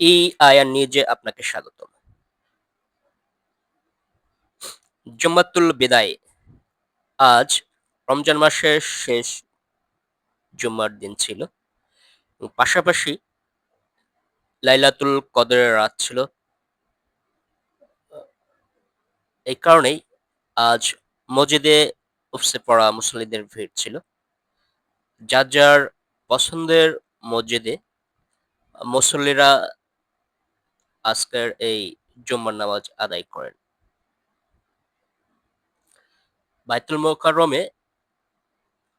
এই আয়ান নিয়ে আপনাকে স্বাগতম। জুম্মাতুল বিদায়। আজ রমজান মাসের শেষ জুম্মার দিন ছিল। পাশাপাশি লাইলাতুল কদরের রাত ছিল। এই কারণেই আজ মসজিদে উপসে পড়া মুসল্লিদের ভিড় ছিল। যার যার পছন্দের মসজিদে মুসল্লিরা আজকের এই জুম্মার নামাজ আদায় করেন। বাইতুল মোকাররমে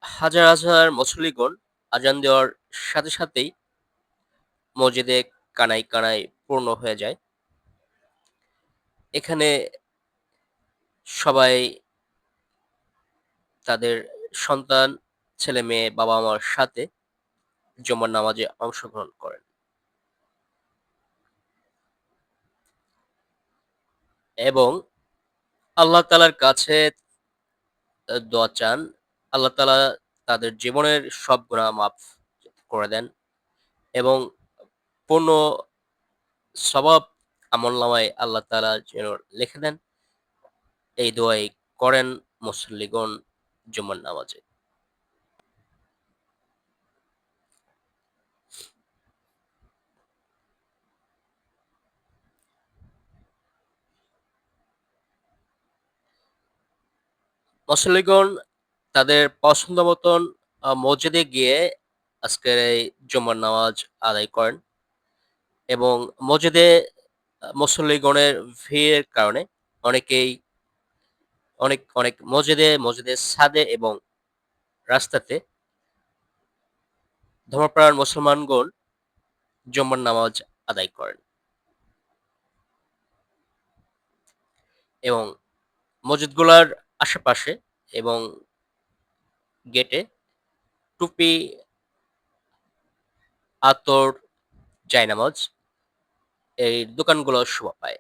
হাজার হাজার মুসল্লিগণ আজান দেওয়ার সাথে সাথেই মসজিদে কানাই কানাই পূর্ণ হয়ে যায়। এখানে সবাই তাদের সন্তান, ছেলে মেয়ে বাবা মার সাথে জমার নামাজে অংশগ্রহণ করেন। এবং আল্লাহ তালার কাছে দোয়া চান। আল্লাহ তালা তাদের জীবনের সব গুণা মাফ করে দেন এবং পূর্ণ স্বভাব আমল নামায় আল্লাহ তালা যেন লিখে দেন। এই দোয়াই করেন মুসল্লিগণ জুমার নামাজে। মুসল্লিগণ তাদের পছন্দ মতন মসজিদে গিয়ে আজকের এই জুমার নামাজ আদায় করেন এবং মসজিদে মুসল্লিগণের ভিড়ের কারণে অনেকেই, অনেক অনেক মসজিদে, মসজিদের ছাদে এবং রাস্তাতে ধর্মপ্রাণ মুসলমানগণ জুম্মার নামাজ আদায় করেন এবং মসজিদগুলার আশেপাশে এবং গেটে টুপি, আতর, জায়নামাজ এই দোকানগুলো শোভা পায়।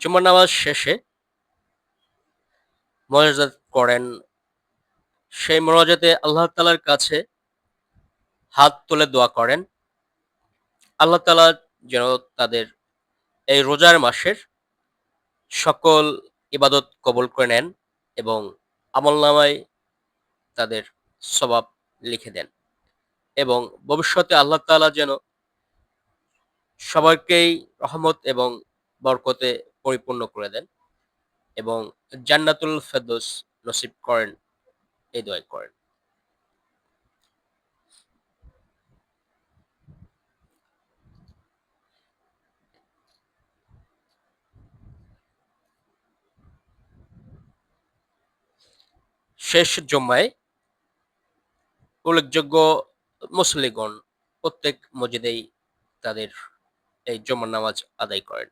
জুমার নামাজ শেষে মনাজাত করেন সেই মনাজাতে আল্লাহ তালার কাছে হাত তুলে দোয়া করেন। আল্লাহ তালা যেন তাদের এই রোজার মাসের সকল ইবাদত কবল করে নেন এবং আমল নামায় তাদের স্বভাব লিখে দেন এবং ভবিষ্যতে আল্লাহ তালা যেন সবাইকেই রহমত এবং বরকতে পরিপূর্ণ করে দেন এবং জান্নাতুল ফেদোস নসিব করেন। এই দোয়াই করেন। শেষ জম্মায় উল্লেখযোগ্য মুসলিগণ প্রত্যেক মসজিদেই তাদের এই জমার নামাজ আদায় করেন।